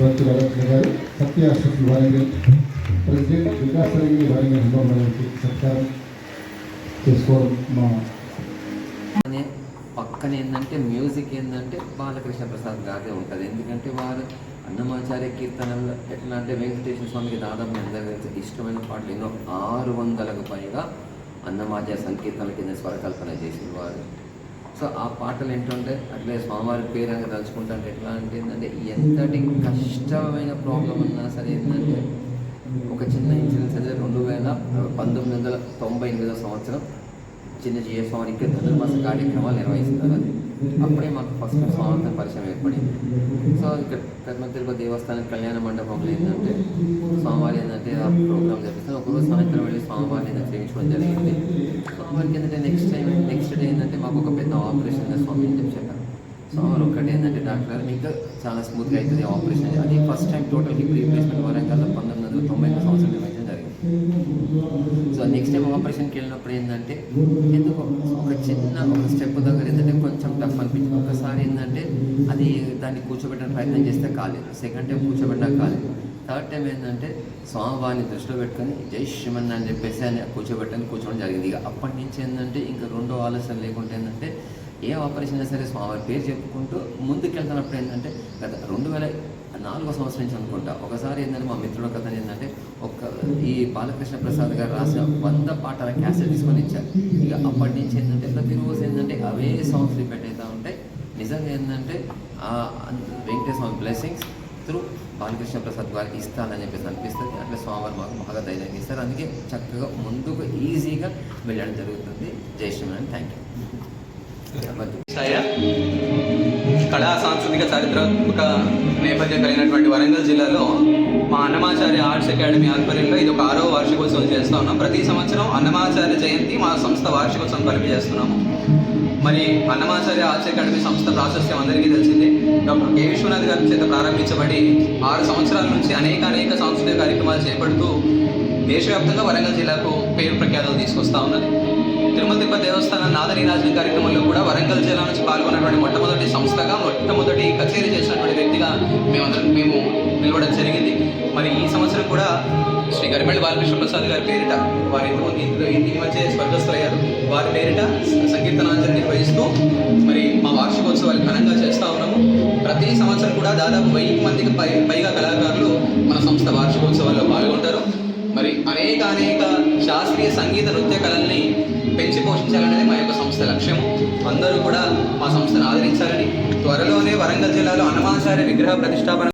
వర్తి వరలక్ష్మి గారు సత్య అశోక్ వారి ప్రెసిడెంట్ వికాస్ రంగి వారి గారికి సత్కారం చేసుకోవడం మా పక్కన ఏంటంటే మ్యూజిక్ ఏంటంటే బాలకృష్ణ ప్రసాద్ గారిదే ఉంటుంది. ఎందుకంటే వారు అన్నమాచార్య కీర్తనలు ఎట్లా అంటే వెంకటేశ్వర స్వామికి దాదాపు మీ అందరికీ ఇష్టమైన పాటలు ఎన్నో ఆరు వందలకు పైగా అన్నమాచార్య సంకీర్తనల కింద స్వరకల్పన చేసిన వారు. సో ఆ పాటలు ఏంటంటే అట్లే స్వామివారి పేరు అని తలుచుకుంటే ఎట్లా అంటే ఏంటంటే ఎంతటి కష్టమైన ప్రాబ్లం ఉన్నా సరే ఏంటంటే ఒక చిన్న ఇన్సిడెన్స్ అయితే రెండు వేల పంతొమ్మిది వందల తొంభై ఎనిమిదో సంవత్సరం చిన్న జిఎస్ స్వామికి ధనుర్మాస కార్యక్రమాలు నిర్వహిస్తున్నారు అది. అప్పుడే మాకు ఫస్ట్ స్వామితో పరిచయం ఏర్పడింది. సో ఇక్కడ తిరుమల తిరుపతి దేవస్థానం కళ్యాణ మండపంలో ఏంటంటే స్వామివారి ఏంటంటే ఆ ప్రోగ్రామ్ జరిపిస్తే ఒకరోజు సాయంత్రం వెళ్ళి స్వామివారిని సేవించడం జరిగింది. స్వామివారికి ఏంటంటే నెక్స్ట్ టైం నెక్స్ట్ డే ఏంటంటే ఒక పెద్ద ఆపరేషన్ స్వామి అని చెప్పి చెప్పారు స్వామివారు ఒక్కటి ఏంటంటే డాక్టర్ మీకు చాలా స్మూత్గా అవుతుంది ఆపరేషన్ అది first time total hip replacement వరంగల్లో పంతొమ్మిది వందల తొంభై ఎనిమిది సంవత్సరం నిర్వహించడం జరిగింది. సో నెక్స్ట్ టైం ఆపరేషన్కి వెళ్ళినప్పుడు ఏంటంటే ఎందుకు ఒక చిన్న ఒక స్టెప్ దగ్గర ఏంటంటే కొంచెం టఫ్ అనిపించింది. ఒకసారి ఏంటంటే అది దాన్ని కూర్చోబెట్టడానికి ప్రయత్నం చేస్తే కాలేదు. సెకండ్ టైం కూర్చోబెట్టడం కాలేదు. థర్డ్ టైం ఏంటంటే స్వామివారిని దృష్టిలో పెట్టుకొని జై శ్రీమన్ అని చెప్పేసి అని కూర్చోబెట్టని కూర్చోవడం జరిగింది. ఇక అప్పటి నుంచి ఏంటంటే ఇంకా రెండో ఆలోచన లేకుండా ఏంటంటే ఏ ఆపరేషన్ అయినా సరే స్వామివారి పేరు చెప్పుకుంటూ ముందుకెళ్తున్నప్పుడు ఏంటంటే గత రెండు వేల నాలుగో సంవత్సరం నుంచి అనుకుంటా. ఒకసారి ఏంటంటే మా మిత్రుడు కథ ఏంటంటే ఒక ఈ బాలకృష్ణ ప్రసాద్ గారు రాసిన వంద పాటల క్యాసెట్ తీసుకొని ఇచ్చారు. ఇక అప్పటి నుంచి ఏంటంటే ప్రతిరోజు ఏంటంటే అవే సాంగ్స్ రిపీట్ అవుతూ ఉంటాయి. నిజంగా ఏంటంటే వెంకటేశ్వర బ్లెస్సింగ్స్ త్రూ బాలకృష్ణ ప్రసాద్ గారికి ఇస్తానని చెప్పేసి అనిపిస్తుంది. అట్లా స్వామివారు మాకు బాగా ధైర్యం ఇస్తారు. అందుకే చక్కగా ముందుకు ఈజీగా వెళ్ళడం జరుగుతుంది. జై శ్రీమన్ థ్యాంక్ యూ కళా సాంస్కృతిక చారిత్రాత్మక నేపథ్యం కలిగినటువంటి వరంగల్ జిల్లాలో మా అన్నమాచార్య ఆర్ట్స్ అకాడమీ ఆధ్వర్యంలో ఇది ఒక ఆరో వార్షికోత్సవం చేస్తా ఉన్నాం. ప్రతి సంవత్సరం అన్నమాచార్య జయంతి మా సంస్థ వార్షికోత్సవం కలిపి చేస్తున్నాము. మరి అన్నమాచార్య ఆర్ట్స్ అకాడమీ సంస్థ ప్రాశస్త్యం అందరికీ తెలిసిందే. డాక్టర్ కె విశ్వనాథ్ గారి చేత ప్రారంభించబడి ఆరు సంవత్సరాల నుంచి అనేక అనేక సాంస్కృతిక కార్యక్రమాలు చేపడుతూ దేశవ్యాప్తంగా వరంగల్ జిల్లాకు పేరు ప్రఖ్యాతలు తీసుకొస్తా ఉన్నది. తిరుమల తిరుపతి దేవస్థానం నాదని రాజన కార్యక్రమంలో కూడా వరంగల్ జిల్లా నుంచి పాల్గొన్నటువంటి మొట్టమొదటి సంస్థగా మొట్టమొదటి కచేరీ చేసినటువంటి వ్యక్తిగా మేమందరం మేము నిలవడం జరిగింది. మరి ఈ సంవత్సరం కూడా శ్రీ గరిమెళ్ళ బాలకృష్ణ ప్రసాద్ గారి పేరిట వారి ఇంతకుముందు ఇందులో ఈ మధ్య స్వర్గస్థులయ్యారు. వారి పేరిట సంకీర్తనాంజలి నిర్వహిస్తూ మరి మా వార్షికోత్సవాలు ఘనంగా చేస్తూ ఉన్నాము. ప్రతి సంవత్సరం కూడా దాదాపు వెయ్యి మందికి పై పైగా కళాకారులు మన సంస్థ వార్షికోత్సవాల్లో పాల్గొంటారు. మరి అనేక అనేక శాస్త్రీయ సంగీత నృత్య కళల్ని పెంచి పోషించాలనేది మా యొక్క సంస్థ లక్ష్యం అందరూ కూడా మా సంస్థను ఆదరించాలని త్వరలోనే వరంగల్ జిల్లాలో హనుమాచార్య విగ్రహ ప్రతిష్టాపన